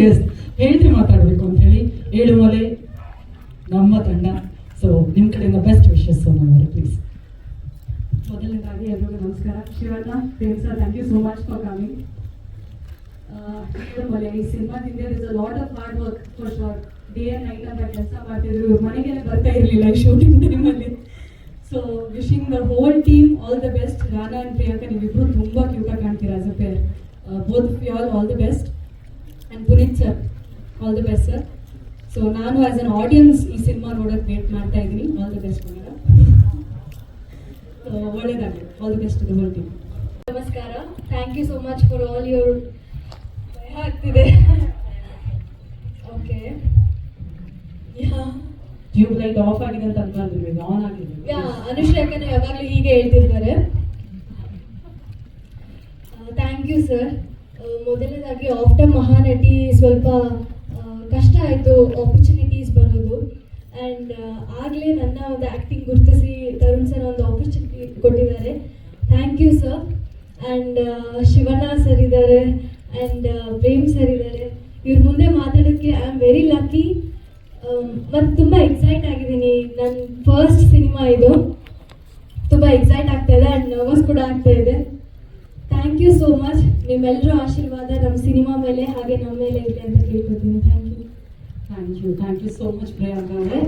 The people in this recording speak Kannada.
ಎಸ್ ಹೇಳ್ತಿ ಮಾತಾಡಬೇಕು ಅಂತ ಹೇಳಿ ಏಳು ಮೊಲೆ. ನಮ್ಮ ತಂಡ. ಸೊ ನಿಮ್ಮ ಕಡೆಯಿಂದ ಬೆಸ್ಟ್ ವಿಶಸ್ ನಮ್ಮವರು ಪ್ಲೀಸ್ ಮೊದಲನೇದಾಗಿ ಎಲ್ರಿಗೂ ನಮಸ್ಕಾರ. Shivanna Prem sir thank you so much for coming ಮೊಲೆ, ಈ ಸಿನಿಮಾದಿಂದ is a lot of hard work for sure day and night ಅಂತ ಕೆಲಸ ಮಾಡ್ತಿದ್ರು. ಮನೆಗೆಲ್ಲ ಬರ್ತಾ ಇರಲಿಲ್ಲ ಶೂಟಿಂಗ್ ಟೈಮಲ್ಲಿ so wishing the whole team all the best Rana and Priyanka ನೀವಿಬ್ರು ತುಂಬ ಕ್ಯೂಟಾಗಿ ಕಾಣ್ತೀರಾ as a pair both you all all the best and Puneeth sir all the best sir so ನಾನು ಆಸ್ ಅನ್ ಆಡಿಯನ್ಸ್ ಈ ಸಿನಿಮಾ ನೋಡೋಕೆ ವೇಟ್ ಮಾಡ್ತಾ ಇದ್ದೀನಿ. ಆಲ್ ದಿ ಬೆಸ್ಟ್ ಮೇಡಮ್ ಒಳ್ಳೇದಾಗಲಿ. ಆಲ್ ದಿ ಬೆಸ್ಟ್ ಟೀಮ್ ನಮಸ್ಕಾರ. Thank you so much for all your ಭಯ ಆಗ್ತಿದೆ. ಓಕೆ ಟ್ಯೂಬ್ ಲೈಟ್ ಆಫ್ ಆಗಿದೆ ಅಂತ ಅನ್ಕೊಂಡಿದ್ವಿ ಆನ್ ಆಗಿದೆ. ಯಾ ಯಾವಾಗಲೂ ಹೀಗೆ ಹೇಳ್ತಿರ್ತಾರೆ. ಥ್ಯಾಂಕ್ ಯು ಸರ್ ಮೊದಲನೇದಾಗಿ ಆಫ್ಟರ್ ಮಹಾನಟಿ ಸ್ವಲ್ಪ ಕಷ್ಟ ಆಯಿತು ಆಪರ್ಚುನಿಟೀಸ್ ಬರೋದು. ಆ್ಯಂಡ್ ಆಗಲೇ ನನ್ನ ಒಂದು ಆ್ಯಕ್ಟಿಂಗ್ ಗುರುತಿಸಿ ತರುಣ್ ಸರ್ ಒಂದು ಆಪರ್ಚುನಿಟಿ ಕೊಟ್ಟಿದ್ದಾರೆ. Thank you sir and Shivanna sir ಇದ್ದಾರೆ. ಆ್ಯಂಡ್ ಪ್ರೇಮ್ ಸರ್ ಇದ್ದಾರೆ. ಇವ್ರ ಮುಂದೆ ಮಾತಾಡೋಕ್ಕೆ ಐ ಆಮ್ ವೆರಿ ಲಕ್ಕಿ ಮತ್ತು ತುಂಬ ಎಕ್ಸೈಟ್ ಆಗಿದ್ದೀನಿ. ನನ್ನ ಫಸ್ಟ್ ಸಿನಿಮಾ ಇದು. ತುಂಬ ಎಕ್ಸೈಟ್ ಆಗ್ತಾ ಇದೆ. ಆ್ಯಂಡ್ ನರ್ವಸ್ ಕೂಡ ಆಗ್ತಾ ಇದೆ. ಥ್ಯಾಂಕ್ ಯು ಸೋ ಮಚ್ ನಿಮ್ಮೆಲ್ಲರ ಆಶೀರ್ವಾದ ನಮ್ಮ ಸಿನಿಮಾ ಮೇಲೆ ಹಾಗೆ ನಮ್ಮ ಮೇಲೆ ಇದೆ ಅಂತ ಕೇಳ್ಕೊತೀನಿ thank you thank you thank you so much Priyanka ಅವರೇ.